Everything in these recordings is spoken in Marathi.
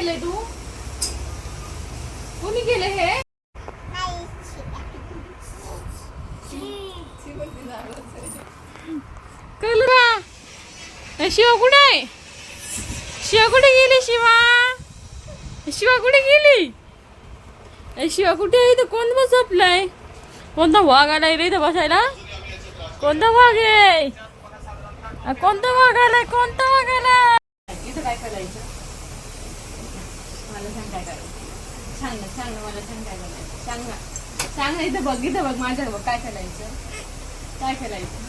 केलंय तू? कोणी केलं हे? कलरा शिवा कुठे आहे? शिवा कुठे गेली शिवा? शिवा कुठे गेली? शिवा कुठे आहे? इथं कोण बस झोपलाय कोणता वाघ आलाय रे इथं बसायला? कोणता वाघ आहे? कोणता वाघ आलाय? कोणता वाघ आलाय? इथं काय करायचं? काय करायचं सांग ना सांग ना. मला सांग काय करायचं सांग ना. सांग ना इथं बघ इथं बघ माझ्याकडे बघ काय करायचं काय करायचं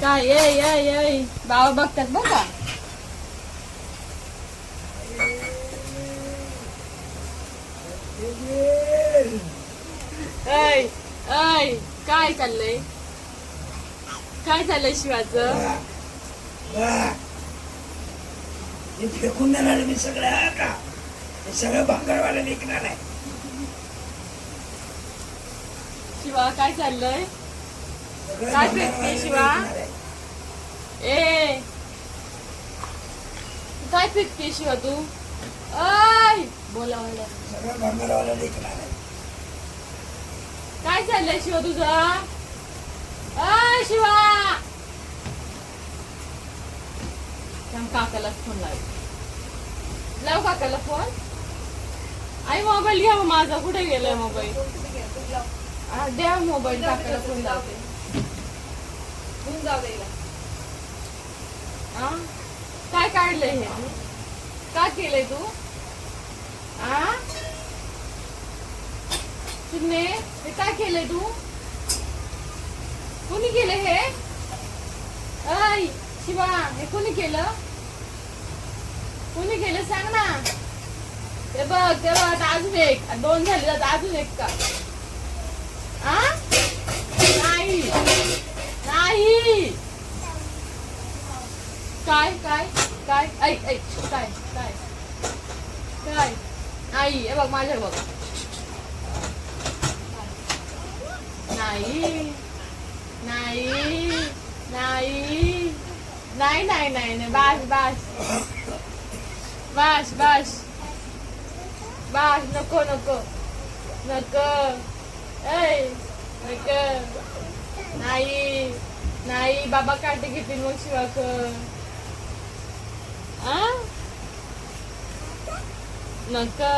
काय ये ये बाबा बघतात बघ. का ऐ ऐ काय चाललंय? काय चाललंय शिवाच? फेकून देणार मी सगळ्या का? हे सगळं भांगरवाला विकणार आहे. शिवा काय चाललंय? सगळं काय फेकते शिवा? विकणार आहे. ए काय फेकते शिवा तू? ऐ बोला बोला. सगळं भांगरवाला विकणार आहे. काय चाललंय शिवा तुझं? अय शिवा! थांब, काकाला फोन लाव लाव काकाला फोन आई मोबाईल घ्या मग माझा. कुठे गेलाय मोबाईल हा, द्या मोबाईल काकाला फोन लावते हा? काय काढलंय हे? काय केलंय तू? आ? चिमणे हे काय केलंय तू? कोणी केलं हे? ऐ शिवा हे कोणी केलं? कोणी केलं? सांग ना. ते बघ ते बघ आता अजून एक. दोन झाले आता अजून एक का? नाही. नाही. काय काय काय? ऐ ऐक. काय काय? काय? नाही. हे बघ माझ्या बघ. नाही. नाही. नाही नाही नाही नाही. बस बास. बस बस. बास नको नको. नको. ऐ नको. नाही नाही बाबा काटे घेतील मग शिवाक. आ? नको?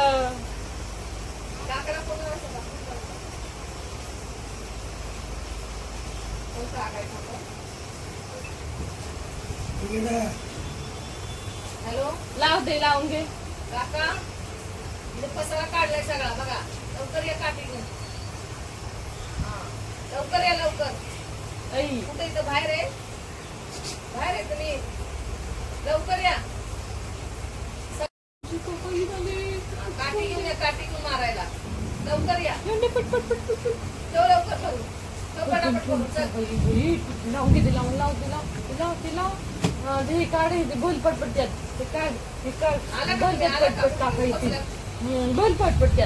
हॅलो? लाव दे लावून घे. काका? पसारा काढलाय सगळा बघा. लवकर या काठी घेऊन. हा, लवकर या लवकर. कुठे इथं? बाहेर आहे? बाहेर आहे तुम्ही. लवकर या. काठी घेऊन या काठी घेऊन मारायला. लवकर या. पट पट पट पट पट. ठेव लवकर करू. ठेव पटापट करू. चल. लावून घे ते लावून लाव ते लाव ते लाव ते लाव. हा, ते काढ हे बोल पटपट त्यात. ते काढ हे काढ. आला का? आला का? बोल पटपट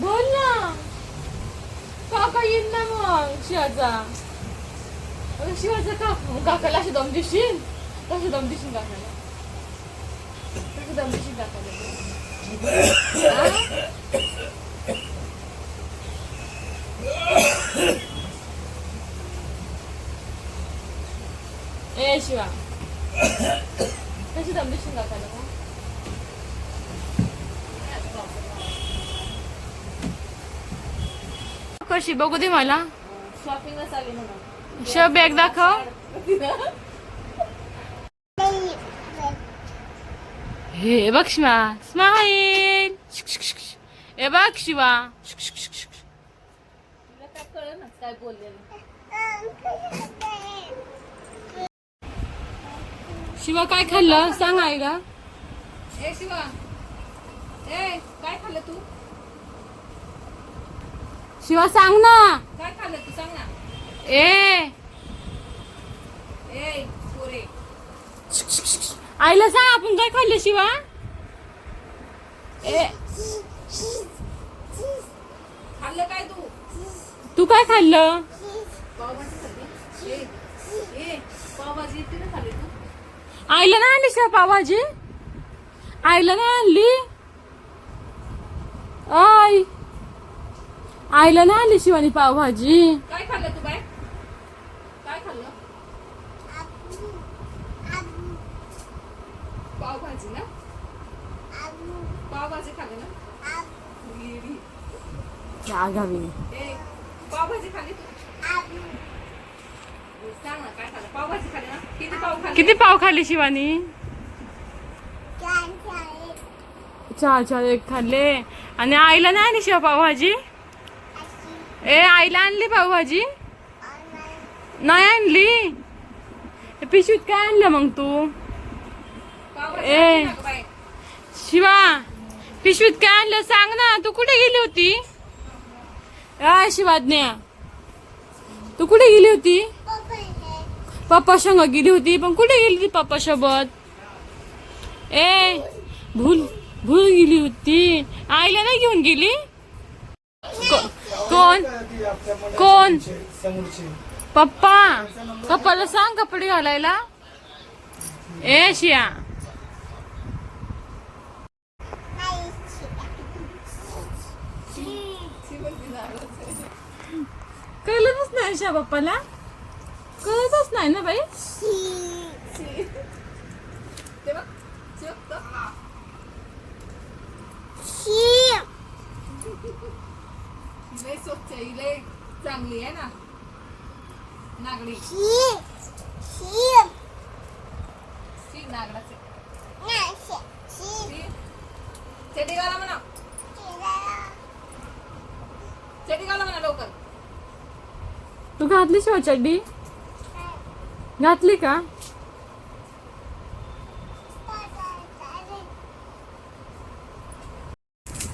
बोल ना. काका येईन ना मग शिवाचा. शिवाचा का? काकाला असे दम दिसशील तसे दम दिसशील काकाला. तसे दम दिसशील काकाला हा? ए शिवा कशी दम दिसशील काकाला मग? कशी बघू दे मला. शॉपिंगच आली म्हणून. श बॅग दाखव. हे बघ शिवा स्माईल हे बघ शिवा. काय बोललेलं. शिवा काय खाल्लं? सांग आई का ए शिवा. ए काय खाल्लं तू? शिवा सांग ना. काय खाल्लं तू? सांग ना. ए. ए पोरे. आईला सांग आपण काय खाल्लं शिवा? ए. खाल्लं काय तू? तू काय खाल्लं? पावभाजी खाल्ली. ए ए पावभाजी इथे ना खाल्ली तू? आईला नाही आणली शिवा पावभाजी? आई आईला नाही आणली? आय आईला नाही आणली शिवानी पावभाजी? काय खाल्लं तू बाय काय खाल्लं? पावभाजी ना? पावभाजी खाल्ली ना? गेली. आगावी ए पावभाजी खाल्ली तू? सांग ना काय खाल्लं? पावभाजी खाल्ली ना? किती पाव खाल्ली? किती पाव खाल्ली शिवानी? चार चार एक खाल्ले. आणि आईला नाही आणली शिवा पावभाजी? ए आईला आणली पावभाजी? नाही आणली? पिशवीत काय आणलं मग तू? ए. शिवा पिशवीत काय आणलं सांग ना. तू कुठे गेली होती? काय शिवाज्ञा तू कुठे गेली होती? पप्पा संग गेली होती पण कुठे गेली होती पप्पा सोबत? ए भूल भूल गेली होती. आईला नाही घेऊन गेली? कोण? कोण? पप्पा. पप्पाला सांग कपडे घालायला. ए शिया. कळलंच नाही शिया पप्पाला. कळतच नाही ना बाई? ते बघ लय स्वच्छ आहे, लय चांगली आहे ना. नागडी. शी नागडाचे. शी. घाला म्हणा. चेटी घाला म्हणा लवकर. तू घातली शिवा चड्डी? घातली का?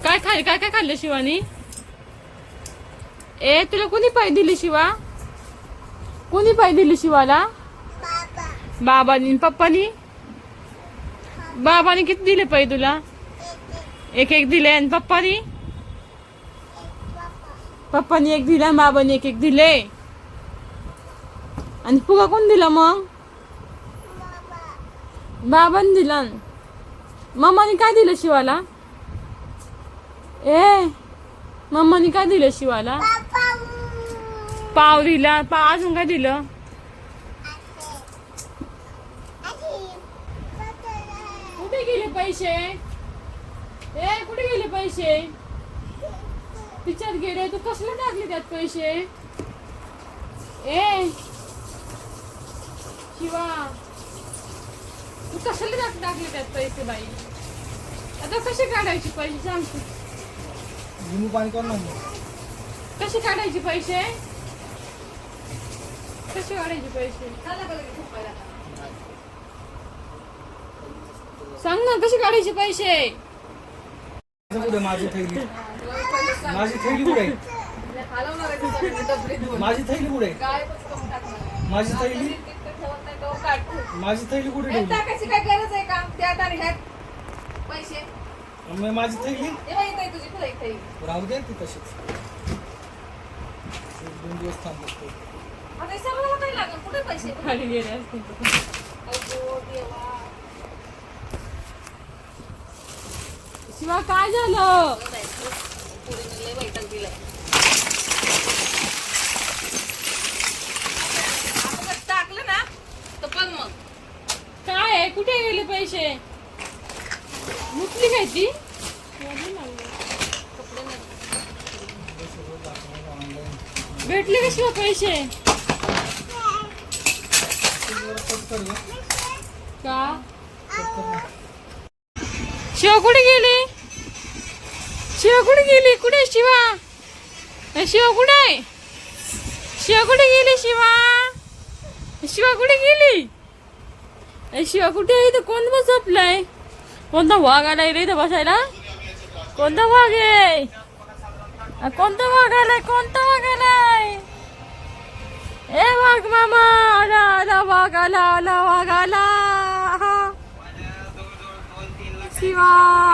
काय खाल्ले काय काय खाल्लं शिवानी? ए तुला कोणी पाय दिली शिवा? कोणी पाय दिली शिवाला? बाबानी पप्पानी? बाबाने किती दिले पाय तुला? एक एक दिले आणि पप्पानी? पप्पानी एक दिला बाबांनी एक एक दिले. आणि फुगा कोण दिला मग? बाबांनी दिला मम्माने काय दिलं शिवाला? ए मम्माने काय दिलं शिवाला? पाव दिला पाव अजून काय दिलं? कुठे गेले पैसे? ए कुठे गेले पैसे? तिच्यात गेले तू कसले टाकले त्यात पैसे? ए शिवा तू टाक टाकले त्यात पैसे बाई? आता कसे काढायचे पैसे सांग तू? लिंबू पाणी कर ना कसे काढायचे पैसे? कसे काढायचे पैसे? सांग ना कसे काढायचे पैसे कुठे माझी थैली. माझी थैली कुठे. माझी थैली कुठे. माझी थैली. माझी थैली कुठे ठेवली काय गरज आहे का त्यात आणि ह्यात पैसे मग माझी थैली तुझी राहू दे ती तशीच दोन दिवस थांबतो आता लागेल. कुठे पैसे? खाली गेले असतील तर. अगो देवा. शिवा काय झालं? पोरीने लय वैताग दिलाय. आपण जर टाकलं ना तर पण मग. काय आहे? कुठे गेले पैसे? मुकली काय ती. भेटले का शिवा पैसे? का? शिवा कुठे गेली? शिवा कुठे गेली? कुठे शिवा? शिवा कुठे आहे? शिवा कुठे गेली शिवा? शिवा कुठे गेली? शिवा कुठे आहे? इथं कोण बस झोपलाय? कोणता वाघ आलाय रे इथं बसायला? कोणता वाघ आहे? कोणता वाघ आलाय? कोणता वाघ आलाय? ए वाघ मामा! आला आला वाघ आला शिवा